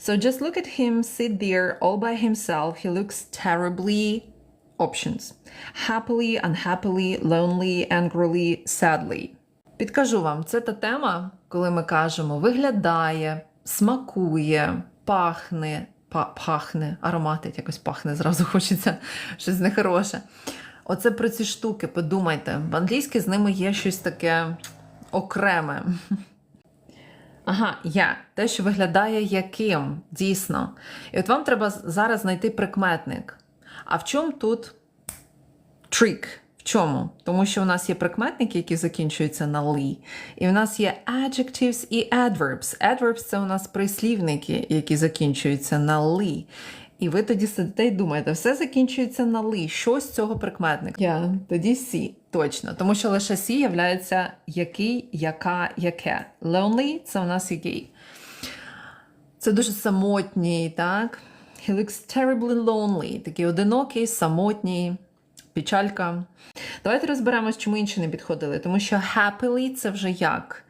So just look at him sit there all by himself. He looks terribly options. Happily, unhappily, lonely, angrily, sadly. Підкажу вам, це та тема, коли ми кажемо виглядає, смакує, пахне, па- пахне, ароматить якось пахне, зразу хочеться щось нехороше. Оце про ці штуки, подумайте. В англійській з ними є щось таке окреме. Ага, я. Те, що виглядає яким, дійсно. І от вам треба зараз знайти прикметник. А в чому тут трик? В чому? Тому що у нас є прикметники, які закінчуються на лі, і в нас є adjectives і adverbs. Adverbs – це у нас прислівники, які закінчуються на лі. І ви тоді сидите і думаєте, все закінчується на лі. Що з цього прикметника? Я тоді сі. Точно, тому що лише сі являється який, яка, яке. Lonely – це у нас який. Це дуже самотній, так? He looks terribly lonely. Такий одинокий, самотній, печалька. Давайте розберемось, чому інші не підходили. Тому що happily – це вже як?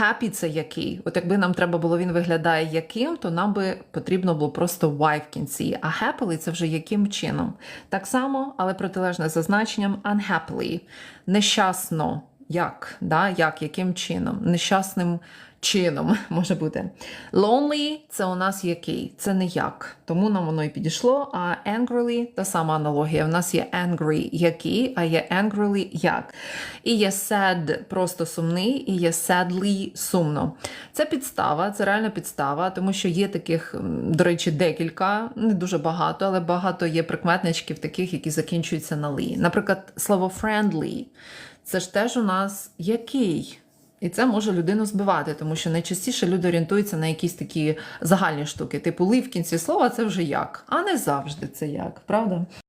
Happy – це який. От якби нам треба було, він виглядає яким, то нам би потрібно було просто why в кінці. А happily – це вже яким чином. Так само, але протилежне за значенням unhappily. Нещасно. Як? Да? Як, яким чином? Нещасним чином може бути. Lonely – це у нас який? Це не як. Тому нам воно і підійшло. А angrily – та сама аналогія. У нас є angry який, а є angrily як. І є sad просто сумний, і є sadly сумно. Це підстава, це реальна підстава, тому що є таких, до речі, декілька, не дуже багато, але багато є прикметничків таких, які закінчуються на лі. Наприклад, слово friendly – це ж теж у нас який. І це може людину збивати, тому що найчастіше люди орієнтуються на якісь такі загальні штуки, типу ли в кінці слова це вже як, а не завжди це як, правда?